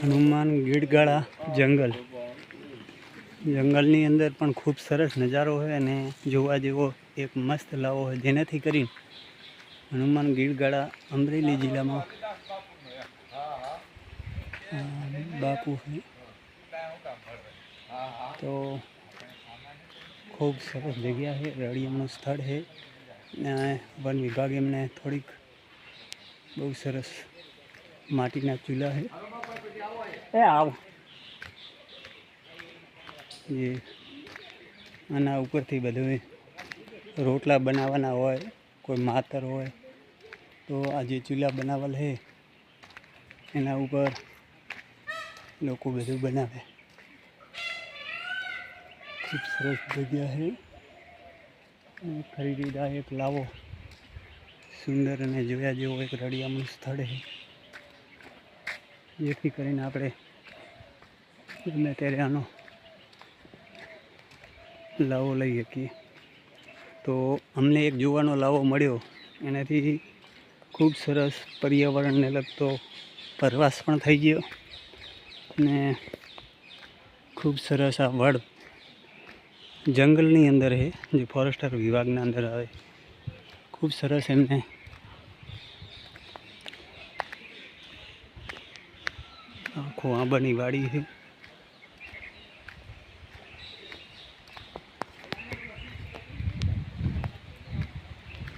હનુમાન ગીડગાળા જંગલ. જંગલની અંદર પણ ખૂબ સરસ નજારો હોય અને જોવા જેવો એક મસ્ત લાવો હોય. જેનાથી કરીને હનુમાન ગીરગાળા અમરેલી જિલ્લામાં બાપુ તો ખૂબ સરસ જગ્યા છે રળિયામનું સ્થળ છે વન વિભાગ એમને થોડીક બહુ સરસ માટીના ચૂલા છે એ આવ. જે આના ઉપરથી બધું રોટલા બનાવવાના હોય, કોઈ માતર હોય, તો આ જે ચૂલા બનાવેલ છે એના ઉપર લોકો બધું બનાવે. ખૂબ સરસ જગ્યા છે ખરીદી ખરીદીદાયક લાવો. સુંદર અને જોયા જેવો એક રળિયામણું સ્થળ છે જેથી કરીને આપણે ગમે ત્યારે આનો લાવો લઈ શકીએ. તો અમને એક જોવાનો લાવો મળ્યો. એનાથી ખૂબ સરસ પર્યાવરણને લગતો પ્રવાસ પણ થઈ ગયો. ને ખૂબ સરસ આ વડ જંગલની અંદર છે, જે ફોરેસ્ટર વિભાગના અંદર આવે. ખૂબ સરસ એમને આખું આંબાની વાડી છે.